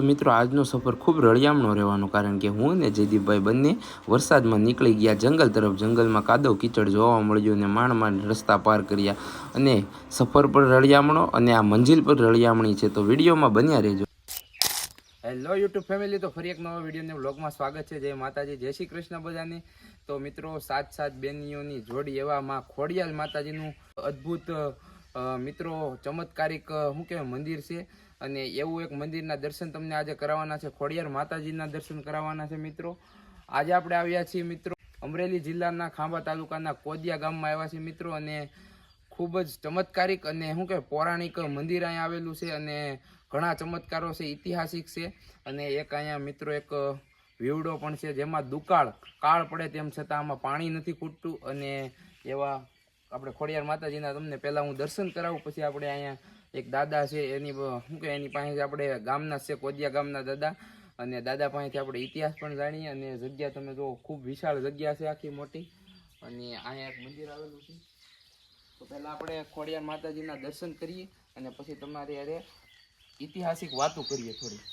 તો મિત્રો, આજનો સફર ખૂબ રળિયામણો રહેવાનો કારણ કે હું ને જયદીપભાઈ બંને વરસાદમાં નીકળી ગયા. જંગલ તરફ જંગલમાં કાદવ કીચડ જોવા મળ્યું અને માંડ માંડ રસ્તા પાર કર્યા. અને સફર પર રળિયામણો અને આ મંજિલ પર રળિયામણી છે. તો વિડીયોમાં બન્યા રહેજો. હેલો યુટ્યુબ ફેમિલી તો ફરી એક નવા વિડીયોને વ્લોગમાં સ્વાગત છે. જય માતાજી, જય શ્રી કૃષ્ણ બધાને. તો મિત્રો, સાત સાત બેનીઓની જોડી એવામાં ખોડિયાલ માતાજીનું અદ્ભુત મિત્રો, ચમત્કારિક શું કહેવાય, મંદિર છે. અને એવું એક મંદિરના દર્શન તમને આજે કરાવવાના છે. ખોડિયાર માતાજીના દર્શન કરાવવાના છે, મિત્રો. આજે આપણે આવ્યા છીએ, મિત્રો, અમરેલી જિલ્લાના ખાંભા તાલુકાના કોદિયા ગામમાં આવ્યા છીએ, મિત્રો. અને ખૂબ જ ચમત્કારિક અને શું કહેવાય, પૌરાણિક મંદિર અહીંયા આવેલું છે અને ઘણા ચમત્કારો છે, ઐતિહાસિક છે. અને એક અહીંયા, મિત્રો, એક વિવડો પણ છે, જેમાં દુકાળ, કાળ પડે તેમ છતાં આમાં પાણી નથી ખૂટતું. અને એવા આપણે ખોડિયાર માતાજીના તમને પહેલાં હું દર્શન કરાવું, પછી આપણે અહીંયા એક દાદા છે, એની શું કે એની પાસેથી આપણે ગામના છે, કોદિયા ગામના દાદા. અને દાદા પાસેથી આપણે ઇતિહાસ પણ જાણીએ, અને જગ્યા તમે જો ખૂબ વિશાળ જગ્યા છે આખી મોટી. અને અહીંયા એક મંદિર આવેલું છે. તો પહેલાં આપણે ખોડિયાર માતાજીના દર્શન કરીએ, અને પછી તમારી અરે ઐતિહાસિક વાતો કરીએ થોડી?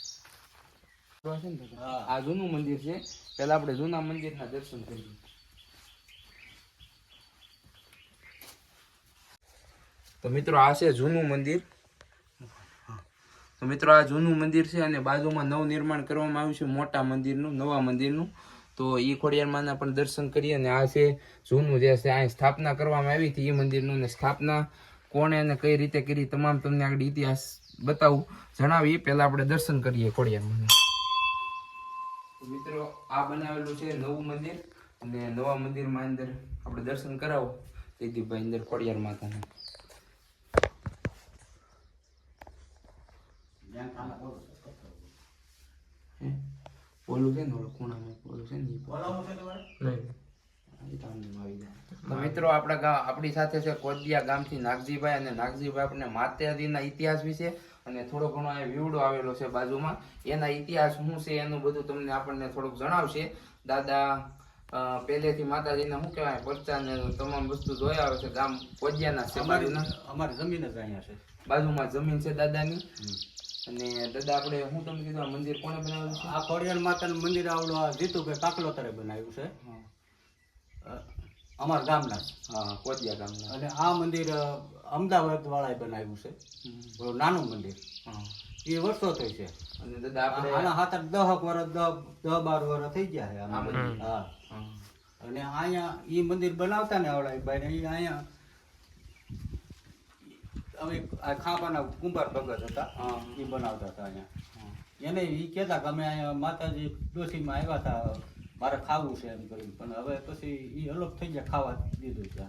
આ જૂનું મંદિર છે. પહેલાં આપણે જૂના મંદિરના દર્શન કરીએ. તો મિત્રો આ છે જૂનું મંદિર. તો મિત્રો આ જૂનું મંદિર છે અને બાજુમાં નવ નિર્માણ કરવામાં આવ્યું છે, મોટા મંદિરનું, નવા મંદિરનું. તો એ ખોડિયારમાંના પણ દર્શન કરીએ અને આ છે જૂનું જે છે અહીં સ્થાપના કરવામાં આવી હતી. એ મંદિરનું અને સ્થાપના કોણે અને કઈ રીતે કરી તમામ તમને આગળ ઇતિહાસ બતાવું જણાવીએ પહેલાં આપણે દર્શન કરીએ ખોડિયારમાં મિત્રો આ બનાવેલું છે નવું મંદિર અને નવા મંદિરમાં અંદર આપણે દર્શન કરાવો. દીદીભાઈ અંદર ખોડિયાર માતાના હે? ઓલું છે ને ઓલું ખૂણામાં ઓલું છે ને નહીં. મિત્રો આપણા આપણી સાથે છે કોદિયા ગામથી નાગજીભાઈ અને નાગજીભાઈ આપણને માતાજીના ઇતિહાસ વિશે અને થોડો ઘણો આ વિવડો આવેલો છે બાજુમાં એના ઇતિહાસ શું છે એનું બધું તમને આપણને થોડુંક જણાવશે દાદા પહેલેથી માતાજીના શું કહેવાય પરચા ને તમામ વસ્તુ જોયા આવે છે ગામ કોદિયાના છે બાજુના અમારી જમીન જ અહીંયા છે બાજુમાં જમીન છે દાદાની અને દાદા આપણે હું તમને કીધું આ મંદિર કોણે બનાવ્યું છે? આ ખોડિયાર માતાનું મંદિર આવડું આ જીતુભાઈ કાકલોતરે બનાવ્યું છે. અમારા ગામના. હા કોદિયા ગામના. અને આ મંદિર અમદાવાદ વાળાએ બનાવ્યું છે. નાનું મંદિર. એ વર્ષો થઈ છે. અને દાદા આપણે આના હાથ દહક વર્ષ દહ દહ બાર વર્ષ થઈ ગયા છે હા. અને અહીંયા એ મંદિર બનાવતા ને આવડાય ભાઈ અહીંયા અમે આ ખાંભાના કુંભાર ભગત હતા. એ બનાવતા હતા અહીંયા. એને એ કહેતા કે અમે અહીંયા માતાજી ડોસીમાં આવ્યા હતા. મારે ખાવું છે એમ કરીને. પણ હવે પછી એ અલગ થઈ ગયા ખાવા દીધું છે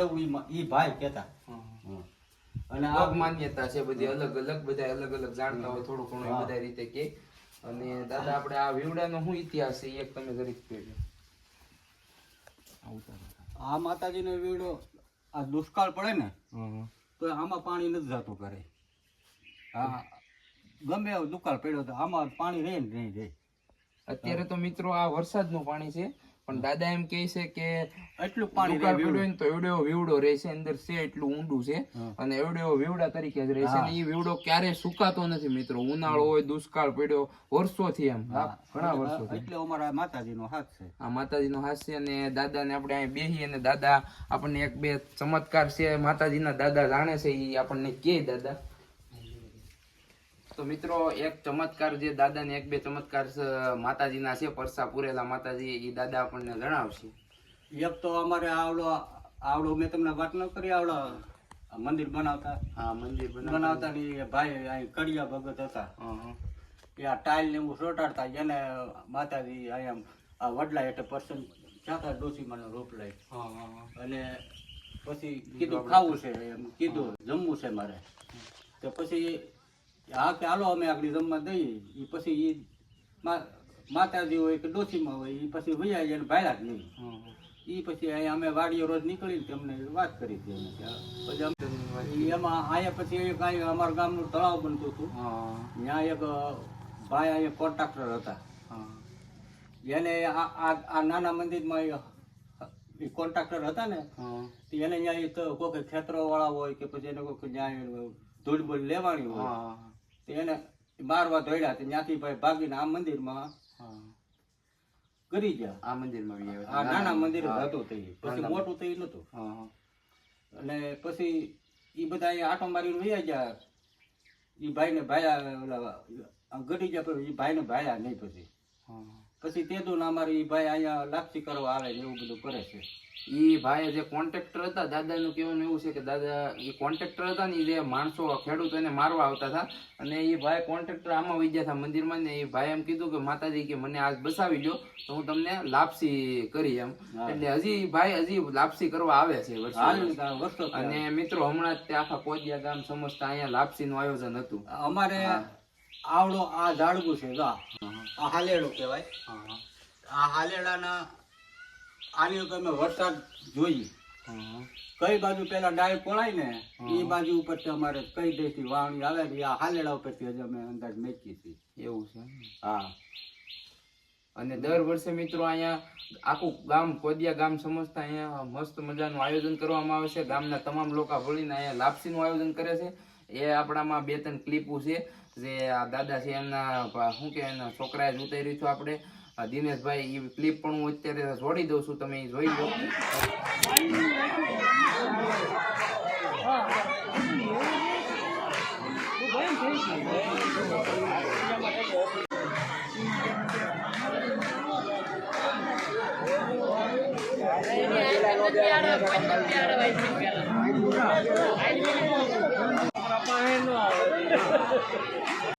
એવું એ ભાઈ કહેતા. અને આ માન્યતા છે બધી અલગ અલગ બધા અલગ અલગ જાણતા હોય થોડું ઘણું બધા રીતે કે. અને દાદા આપણે આ વિવડાનો શું ઇતિહાસ છે? એ એક તમે જરીક કહેજો. આ માતાજીનો વિવડો આ દુષ્કાળ પડે ને હા. તો આમાં પાણી નથી જતું કરે આ ગમે દુકાળ પડ્યો તો આમાં પાણી રહે ને રહી, રહે. અત્યારે તો મિત્રો આ વરસાદનું પાણી છે. પણ દાદા એમ કહે છે કે એટલું પાણી રહે દુકાળ પડ્યો વીવડું. હોય ને તો એવડો વીવડો રહેશે અંદર છે એટલું ઊંડું છે. અને એવડો વીવડા તરીકે જ રહેશે અને એ વીવડો ક્યારેય સુકાતો નથી મિત્રો. ઉનાળો હોય દુષ્કાળ પડ્યો વર્ષોથી એમ. ઘણા વર્ષો એટલે અમારા માતાજીનો હાથ છે. આ માતાજીનો હાસ્ય અને દાદાને આપણે અહીં બેહી અને દાદા આપણને એક બે ચમત્કાર છે માતાજીના દાદા જાણે છે એ આપણને કે દાદા. તો મિત્રો એક ચમત્કાર જે દાદાને એક બે ચમત્કાર માતાજીના છે પરસા પૂરેલા માતાજી એ દાદા આપણને જણાવશે. એક તો અમારે આવડો આવડો મેં તમને વાત ન કરી આવડો મંદિર બનાવતા. હા મંદિર બનાવતા. ને એ ભાઈ અહીં કડિયા ભગત હતા. એ આ ટાઇલ ને એવું રોટાડતા એને માતાજી અહીંયા આ વડલા એટલે પર્સન જાતા મને રોપ લઈ અને પછી કીધું ખાવું છે એમ કીધું જમવું છે મારે. તો પછી હા કે હાલો અમે આગળ જમવા દઈએ એ પછી એ માતાજી હોય કે ડોસીમાં હોય એ પછી વૈયા જાય ભાયરા જ નહીં. એ પછી અહીંયા અમે વાડીઓ રોજ નીકળીને તેમને વાત કરી હતી અમે પછી અમે એમાં અહીંયા પછી એક અહીંયા અમારા ગામનું તળાવ બનતું હતું. ત્યાં એક ભાઈ અહીંયા કોન્ટ્રાક્ટર હતા. એને આ નાના મંદિરમાં કોન્ટ્રાક્ટર હતા ને એને અહીંયા એક કોઈ ખેતરો વાળા હોય કે પછી એને કોઈ ત્યાં ધૂળ લેવાની હોય. એને મારવા દોડ્યા ત્યાંથી ભાઈ ભાગીને આ મંદિરમાં કરી ગયા. આ મંદિરમાં આ નાના મંદિર. હતું તે. પછી મોટું થઈ નતું અને પછી એ બધા અહીંયા આટો મારીને વૈયા ગયા. એ ભાઈને ભાયા ઓલા આમ ગયા પછી ભાઈ ભાઈને ભાયા નહીં પછી. પછી તેદું અમારે ભાઈ અહીંયા લાપસી કરવા આવે એવું બધું કરે છે. એ ભાઈ જે કોન્ટ્રાક્ટર હતા દાદાનું કહેવાનું એવું છે કે દાદા એ કોન્ટ્રાક્ટર હતા ને જે માણસો ખેડૂતોને મારવા આવતા હતા અને એ ભાઈ કોન્ટ્રાક્ટર આમાં વહી ગયા હતા મંદિરમાં ને એ ભાઈ એમ કીધું કે માતાજી કે મને આજ બસાવી દો તો હું તમને લાપસી કરી એમ. એટલે હજી ભાઈ હજી લાપસી કરવા આવે છે અને મિત્રો હમણાં જ તે આખા કોદિયા ગામ સમજતા અહીંયા લાપસીનું આયોજન હતું. અમારે આવડો આ ઝાડવું છે જો આ. આ હાલેડું કહેવાય. આ હાલેડાના આની તમે વરસાદ જોઈએ. કઈ બાજુ પેલા ડાળ પોળાય ને એ બાજુ ઉપરથી અમારે કઈ દેશી વાવણી આવે ને આ હાલેડા ઉપરથી હજી અમે અંદાજ મેચી હતી એવું છે હા. અને દર વર્ષે મિત્રો અહીંયા આખું ગામ કોદિયા ગામ સમજતા અહીંયા મસ્ત મજાનું આયોજન કરવામાં આવે છે. ગામના તમામ લોકો ભળીને અહીંયા લાપસીનું આયોજન કરે છે. એ આપણામાં બે ત્રણ ક્લિપો છે. જે આ દાદા છે એમના શું કે એના છોકરાએ જ ઉતાર્યું છું આપણે. દિનેશભાઈ એ ક્લિપ પણ હું અત્યારે જોડી દઉં છું, તમે જોઈ લો.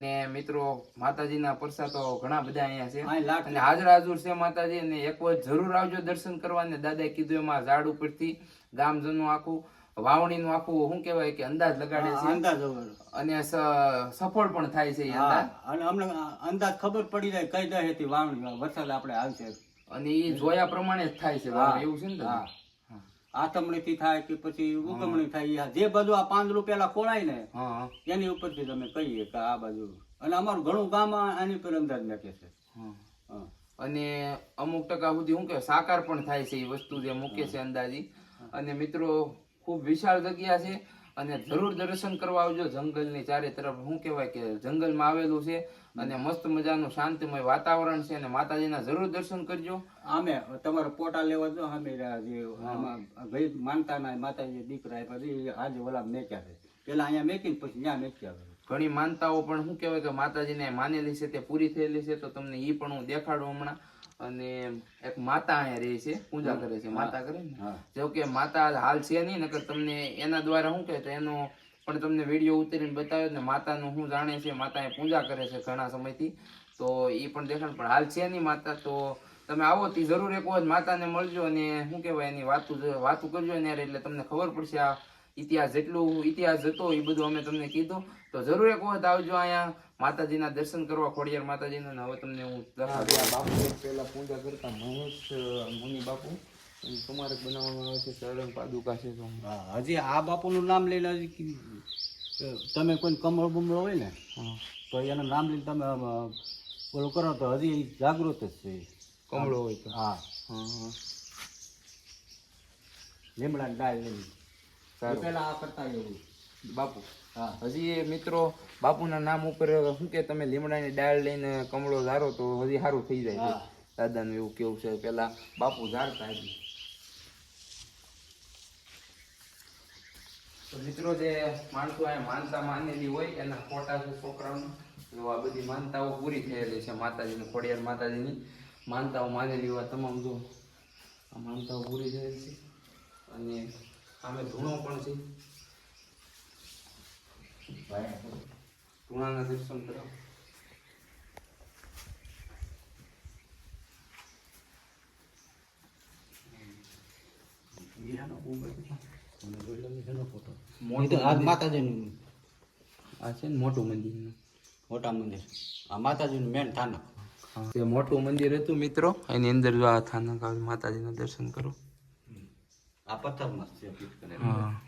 ને મિત્રો માતાજીના પરસાતો ઘણા બધા અહીંયા છે. અને હાજર હાજર છે માતાજી અને એક વખત જરૂર આવજો દર્શન કરવા. ને દાદાએ કીધું એમાં ઝાડ ઉપરથી ગામજનો આખું વાવણીનું આખું શું કહેવાય કે અંદાજ લગાડે છે. અંદાજ અને સફળ પણ થાય છે અને અમને અંદાજ ખબર પડી જાય કઈ દહેથી વાવણી વરસાદ આપણે આવશે અને એ જોયા પ્રમાણે જ થાય છે. એવું છે ને હા. દાદા? આથમણી થી થાય કે પછી ઉગમણી થાય જે બધું આ પાંદડું પેલા ખોળાય ને એની ઉપરથી તમે કહીએ કે આ બાજુ. અને અમારું ઘણું ગામ આની પર અંદાજ નાખે છે. અને અમુક ટકા સુધી શું કે સાકાર પણ થાય છે એ વસ્તુ જે મૂકે છે અંદાજી. અને મિત્રો ખૂબ વિશાળ જગ્યા છે. અને જરૂર દર્શન કરવા આવજો જંગલની ચારે તરફ. શું કહેવાય કે જંગલમાં આવેલું છે. અને મસ્ત મજાનું શાંતિમય વાતાવરણ છે અને માતાજીના જરૂર દર્શન કરજો. આમે તમારો પોટા લેવા જો અમે જે આમાં ગઈ માનતા ના માતાજી દીકરા આજે ઓલા મેક્યા છે. પેલા અહીંયા મેકીને પછી ત્યાં મેક્યા ઘણી માનતાઓ પણ શું કહેવાય કે માતાજીને માનેલી છે તે પૂરી થયેલી છે તો તમને એ પણ હું દેખાડું હમણાં. અને એક માતા અહીંયા રહે છે પૂજા કરે છે માતા કરે ને. જો કે માતા હાલ છે નહીં નકર તમને એના દ્વારા શું કહે તો એનો પણ તમને વીડિયો ઉતારીને બતાવ્યો ને માતાનું શું જાણે છે માતા એ પૂજા કરે છે ઘણા સમયથી. તો એ પણ દેખાણ પણ હાલ છે નહીં માતા તો તમે આવો તે જરૂર એક વખત માતાને મળજો અને શું કહેવાય એની વાતું વાતું કરજો ને એટલે તમને ખબર પડશે આ ઇતિહાસ જેટલું ઇતિહાસ હતો એ બધું અમે તમને કીધું. તો જરૂર એક વખત આવજો અહીંયા માતાજીના દર્શન કરવા ખોડિયાર માતાજીના ને હવે તમને હું દર્શન બાપુ પહેલા પૂજા કરતા મહેશ મુનિ બાપુ કુમારક બનાવવામાં આવે છે સળંગ પાદુકા છે તો. હા, હજી આ બાપુનું નામ લઈને હજી તમે કોઈ કમળ બમળો હોય ને તો એનું નામ લઈને તમે ઓલું કરો તો હજી જાગૃત જ છે. કમળો હોય તો. હા. હા લીમડાની ડાળ લઈને. પહેલાં આ કરતા એવું બાપુ. હા. હજી એ મિત્રો બાપુના નામ ઉપર શું કે તમે લીમડાની ડાળ લઈને કમળો ધારો તો હજી સારું થઈ જાય. દાદાનું એવું કેવું છે પેલા બાપુ ઝાડતા હજી. તો મિત્રો જે માણસો અહીંયા માનતા માનેલી હોય, એના ફોટા છે છોકરાઓના? તો આ બધી માનતાઓ પૂરી થયેલી છે માતાજીની, ખોડિયાર માતાજીની માનતાઓ માનેલી હોય તમામ જો આ માનતાઓ પૂરી થયેલી છે. અને સામે ધૂણો પણ છે. ધૂણાના દર્શન કરાવો. મોટું આ માતાજીનું. આ છે ને મોટું મંદિર. મોટા મંદિર. આ માતાજીનું મેન થાનક. તે મોટું મંદિર હતું મિત્રો. એની અંદર જો આ થાનક માતાજીના દર્શન કરો. આ પથ્થરમાં છે હા.